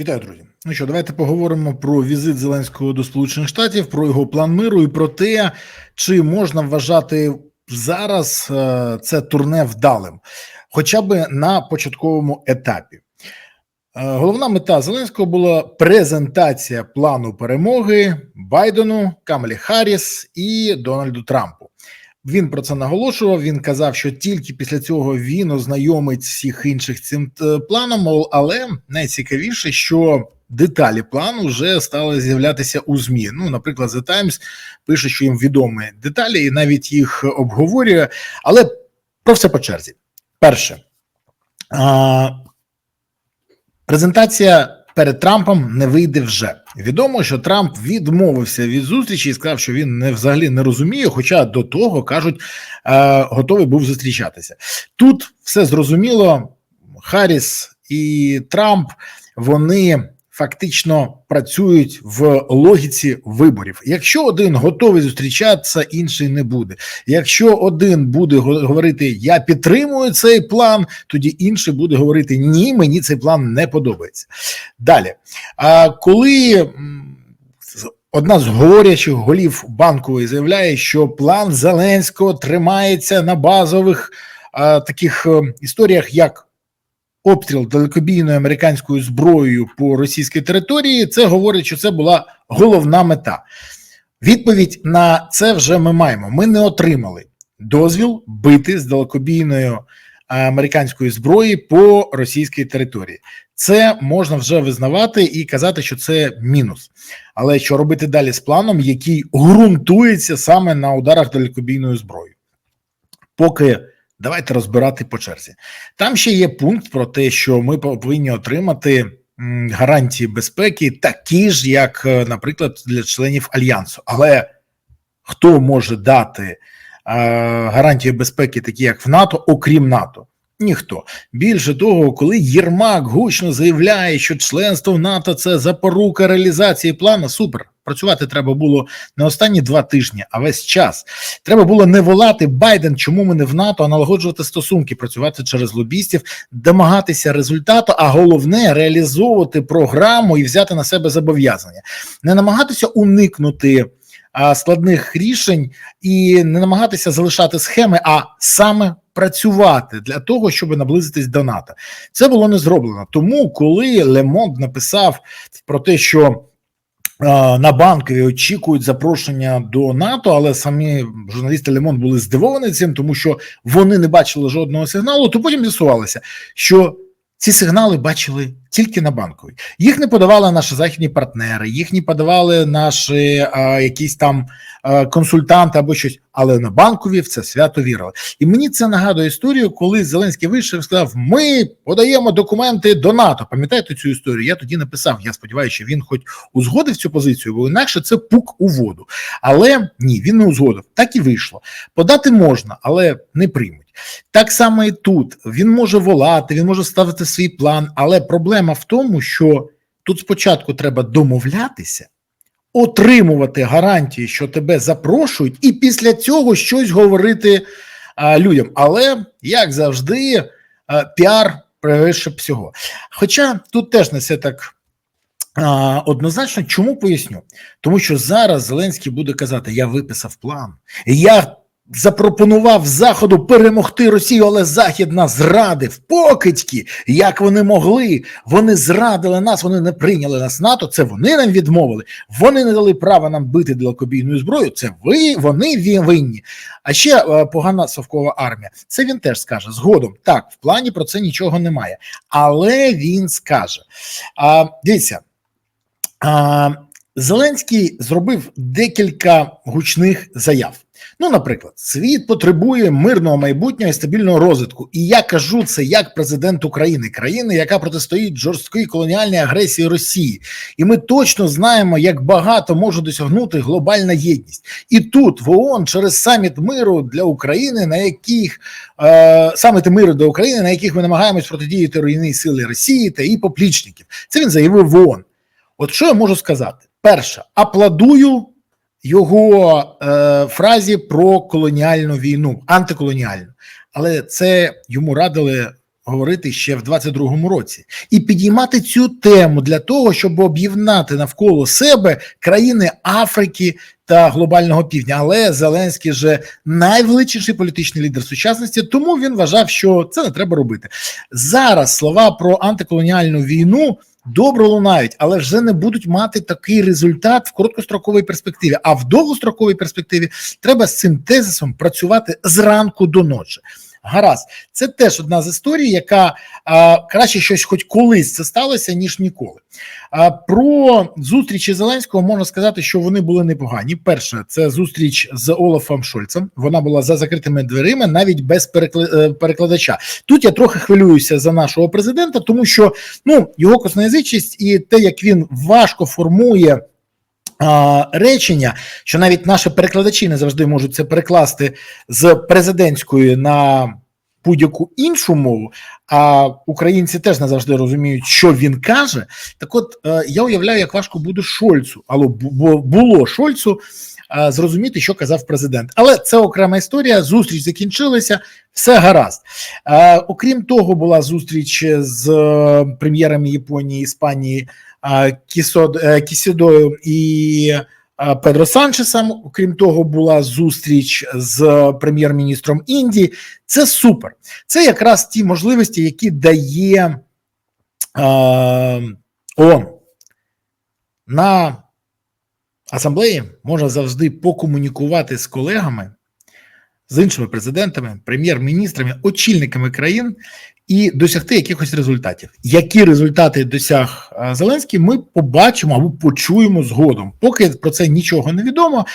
Вітаю, друзі. Ну що, давайте поговоримо про візит Зеленського до Сполучених Штатів, про його план миру і про те, чи можна вважати зараз е, це турне вдалим, хоча б на початковому етапі. Е, Головна мета Зеленського була презентація плану перемоги Байдену, Камалі Харріс і Дональду Трампу. Він про це наголошував. Він казав, що тільки після цього він ознайомить всіх інших цим е, планом. Але найцікавіше, що деталі плану вже стали з'являтися у змі. Ну, наприклад, The Times пише, що їм відомі деталі, і навіть їх обговорює. Але про все по черзі. Перше а, презентація перед Трампом не вийде вже. Відомо, що Трамп відмовився від зустрічі і сказав, що він не взагалі не розуміє. Хоча до того кажуть, е, готовий був зустрічатися. Тут все зрозуміло. Харріс і Трамп вони фактично працюють в логіці виборів. Якщо один готовий зустрічатися, інший не буде. Якщо один буде го- говорити Я підтримую цей план, тоді інший буде говорити Ні, мені цей план не подобається. Далі, а коли одна з говорячих голів банкової заявляє, що план Зеленського тримається на базових таких е, історіях, як обстріл далекобійною американською зброєю по російській території, це говорить, що це була головна мета. Відповідь на це вже ми маємо. Ми не отримали дозвіл бити з далекобійною американської зброї по російській території. Це можна вже визнавати і казати, що це мінус. Але що робити далі з планом, який ґрунтується саме на ударах далекобійною зброєю? Поки давайте розбирати по черзі. Там ще є пункт про те, що ми повинні отримати гарантії безпеки, такі ж, як, е, наприклад, для членів альянсу. Але хто може дати е, гарантії безпеки, такі як в НАТО, окрім НАТО? Ніхто більше того, коли Єрмак гучно заявляє, що членство в НАТО це запорука реалізації плану, супер. Працювати треба було не останні два тижні, а весь час. Треба було не волати Байден, чому ми не в НАТО, а налагоджувати стосунки, працювати через лобістів, домагатися результату, а головне реалізовувати програму і взяти на себе зобов'язання, не намагатися уникнути складних рішень і не намагатися залишати схеми, а саме працювати для того, щоб наблизитись до НАТО. Це було не зроблено. Тому, коли Лемонт написав про те, що е, на банкові очікують запрошення до НАТО, але самі журналісти Лемон були здивовані цим, тому що вони не бачили жодного сигналу. То потім з'ясувалося, що ці сигнали бачили тільки на банковій. Їх не подавали наші західні партнери, їх не подавали наші а, якісь там а, консультанти або щось, але на банкові в це свято вірили. І мені це нагадує історію, коли Зеленський вийшов і сказав: Ми подаємо документи до НАТО. Пам'ятаєте цю історію? Я тоді написав. Я сподіваюся, що він хоч узгодив цю позицію, бо інакше це пук у воду. Але ні, він не узгодив. Так і вийшло. Подати можна, але не приймуть. Так само і тут він може волати, він може ставити свій план, але проблема в тому, що тут спочатку треба домовлятися, отримувати гарантії, що тебе запрошують, і після цього щось говорити а, людям. Але як завжди, а, піар превише всього. Хоча тут теж не все так. Однозначно, чому поясню? Тому що зараз Зеленський буде казати: Я виписав план, я запропонував Заходу перемогти Росію, але Захід нас зрадив. Покидьки, як вони могли? Вони зрадили нас, вони не прийняли нас НАТО. Це вони нам відмовили. Вони не дали права нам бити далекобійною зброєю. Це ви вони винні. А ще е, погана совкова армія. Це він теж скаже згодом. Так, в плані про це нічого немає, але він скаже. А, дивіться. А, Зеленський зробив декілька гучних заяв. Ну, наприклад, світ потребує мирного майбутнього і стабільного розвитку. І я кажу це як президент України, країни, яка протистоїть жорсткій колоніальній агресії Росії. І ми точно знаємо, як багато може досягнути глобальна єдність. І тут в ООН через саміт миру для України, на яких е, саміти миру для України, на яких ми намагаємось протидіяти руйнівній сили Росії та її поплічників. Це він заявив в ООН. От що я можу сказати? Перше, аплодую його е, фразі про колоніальну війну, антиколоніальну, але це йому радили говорити ще в 22-му році і підіймати цю тему для того, щоб об'єднати навколо себе країни Африки та глобального півдня. Але Зеленський же найвеличніший політичний лідер сучасності, тому він вважав, що це не треба робити. Зараз слова про антиколоніальну війну. Добре лунають, але вже не будуть мати такий результат в короткостроковій перспективі. А в довгостроковій перспективі треба з цим тезисом працювати зранку до ночі. Гаразд, це теж одна з історій, яка а, краще щось, хоч колись це сталося, ніж ніколи. А, про зустрічі Зеленського можна сказати, що вони були непогані. Перше, це зустріч з Олафом Шольцем. Вона була за закритими дверима, навіть без перекла- перекладача. Тут я трохи хвилююся за нашого президента, тому що ну його косноязичність і те, як він важко формує. Речення, що навіть наші перекладачі не завжди можуть це перекласти з президентської на будь-яку іншу мову, а українці теж не завжди розуміють, що він каже. Так, от е, я уявляю, як важко буде Шольцу, або було Шольцу е, зрозуміти, що казав президент. Але це окрема історія. Зустріч закінчилася, все гаразд. Е, окрім того, була зустріч з прем'єрами Японії, Іспанії. Кісод, Кісідою і Педро Санчесом. Окрім того, була зустріч з прем'єр-міністром Індії. Це супер. Це якраз ті можливості, які дає е, ООН. на асамблеї можна завжди покомунікувати з колегами. З іншими президентами, прем'єр-міністрами, очільниками країн і досягти якихось результатів. Які результати досяг Зеленський, ми побачимо або почуємо згодом. Поки про це нічого не відомо.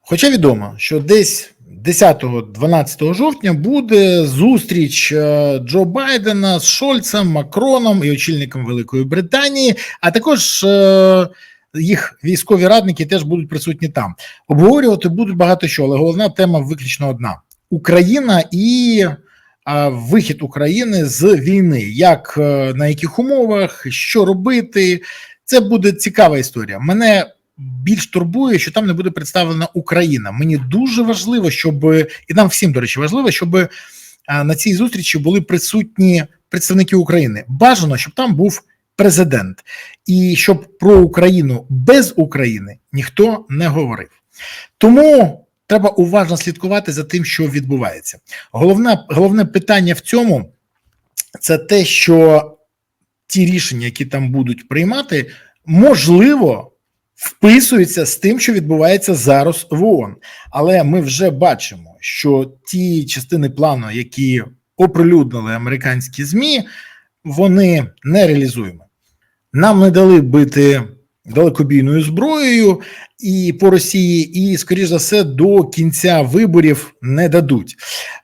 Хоча відомо, що десь 10-12 жовтня буде зустріч Джо Байдена з Шольцем, Макроном і очільником Великої Британії, а також їх військові радники теж будуть присутні там. Обговорювати будуть багато що, але головна тема виключно одна: Україна і вихід України з війни, як е, на яких умовах, що робити, це буде цікава історія. Мене більш турбує, що там не буде представлена Україна. Мені дуже важливо, щоб і нам всім до речі, важливо, щоб на цій зустрічі були присутні представники України. Бажано, щоб там був президент, і щоб про Україну без України ніхто не говорив. Тому треба уважно слідкувати за тим, що відбувається. Головне, головне питання в цьому це те, що ті рішення, які там будуть приймати, можливо. Вписуються з тим, що відбувається зараз в ООН. але ми вже бачимо, що ті частини плану, які оприлюднили американські змі, вони не реалізуємо. Нам не дали бити далекобійною зброєю і по Росії, і скоріш за все до кінця виборів не дадуть.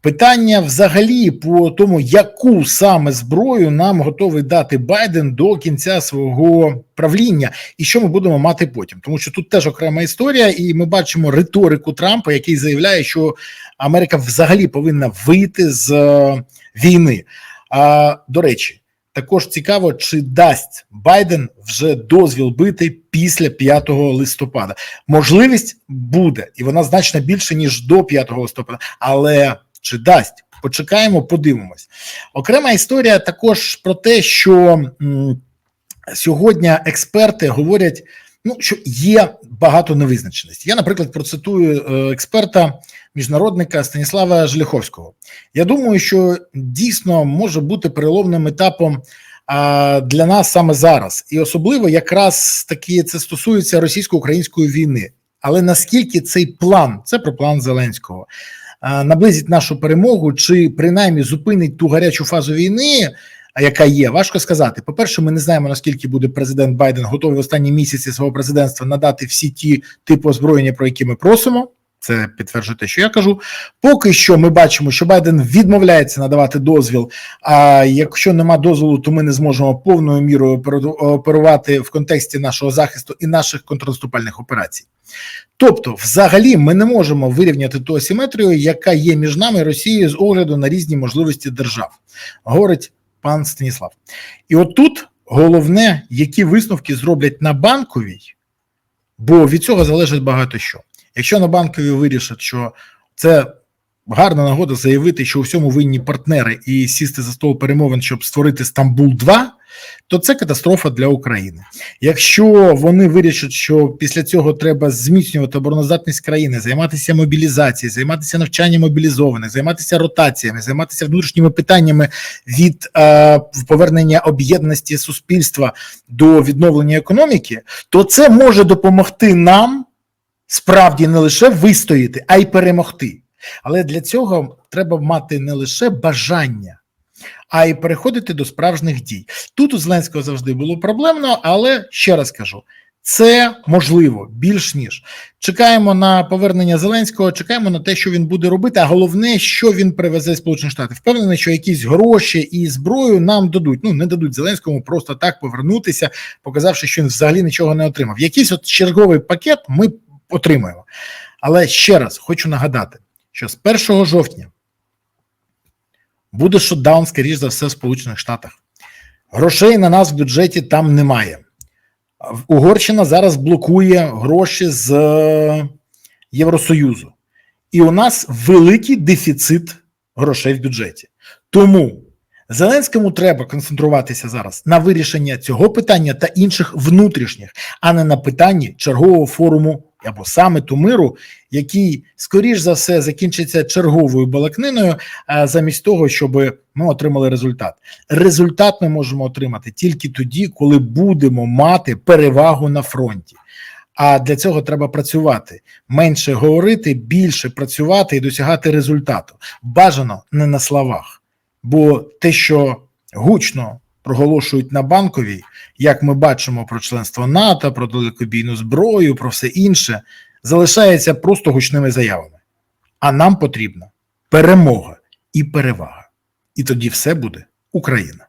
Питання взагалі по тому, яку саме зброю нам готовий дати Байден до кінця свого правління, і що ми будемо мати потім, тому що тут теж окрема історія, і ми бачимо риторику Трампа, який заявляє, що Америка взагалі повинна вийти з е, війни. А до речі. Також цікаво, чи дасть Байден вже дозвіл бити після 5 листопада. Можливість буде, і вона значно більше ніж до 5 листопада. Але чи дасть? Почекаємо, подивимось. Окрема історія також про те, що м, сьогодні експерти говорять, ну що є багато невизначеності. Я, наприклад, процитую е, експерта міжнародника Станіслава Желяховського. Я думаю, що дійсно може бути переломним етапом для нас саме зараз, і особливо якраз таки це стосується російсько-української війни. Але наскільки цей план це про план Зеленського наблизить нашу перемогу, чи принаймні зупинить ту гарячу фазу війни? Яка є, важко сказати. По перше, ми не знаємо наскільки буде президент Байден готовий в останні місяці свого президентства надати всі ті типи озброєння, про які ми просимо. Це підтверджує те, що я кажу. Поки що ми бачимо, що Байден відмовляється надавати дозвіл. А якщо нема дозволу, то ми не зможемо повною мірою оперувати в контексті нашого захисту і наших контрнаступальних операцій. Тобто, взагалі, ми не можемо вирівняти ту асиметрію, яка є між нами і Росією з огляду на різні можливості держав, говорить пан Станіслав. І от тут головне, які висновки зроблять на банковій, бо від цього залежить багато що. Якщо на банкові вирішать, що це гарна нагода заявити, що у всьому винні партнери і сісти за стол перемовин, щоб створити Стамбул 2 то це катастрофа для України. Якщо вони вирішать, що після цього треба зміцнювати обороноздатність країни, займатися мобілізацією, займатися навчанням мобілізованих, займатися ротаціями, займатися внутрішніми питаннями від е, повернення об'єднаності суспільства до відновлення економіки, то це може допомогти нам справді не лише вистояти, а й перемогти. Але для цього треба мати не лише бажання а й переходити до справжніх дій. Тут у Зеленського завжди було проблемно, але ще раз кажу. Це можливо більш ніж чекаємо на повернення Зеленського. Чекаємо на те, що він буде робити. А головне, що він привезе з Сполучених Штатів. Впевнений, що якісь гроші і зброю нам дадуть. Ну не дадуть Зеленському просто так повернутися, показавши, що він взагалі нічого не отримав. Якийсь от черговий пакет ми отримаємо. Але ще раз хочу нагадати, що з 1 жовтня буде шотдаун, скоріш за все, в Сполучених Штатах. Грошей на нас в бюджеті там немає. Угорщина зараз блокує гроші з е, Євросоюзу, і у нас великий дефіцит грошей в бюджеті. Тому Зеленському треба концентруватися зараз на вирішення цього питання та інших внутрішніх, а не на питанні чергового форуму або саміту миру, який скоріш за все закінчиться черговою балакниною, замість того, щоб ми отримали результат. Результат ми можемо отримати тільки тоді, коли будемо мати перевагу на фронті. А для цього треба працювати менше говорити, більше працювати і досягати результату. Бажано не на словах, бо те, що гучно проголошують на банковій, як ми бачимо про членство НАТО, про далекобійну зброю, про все інше, залишається просто гучними заявами. А нам потрібна перемога і перевага. І тоді все буде Україна.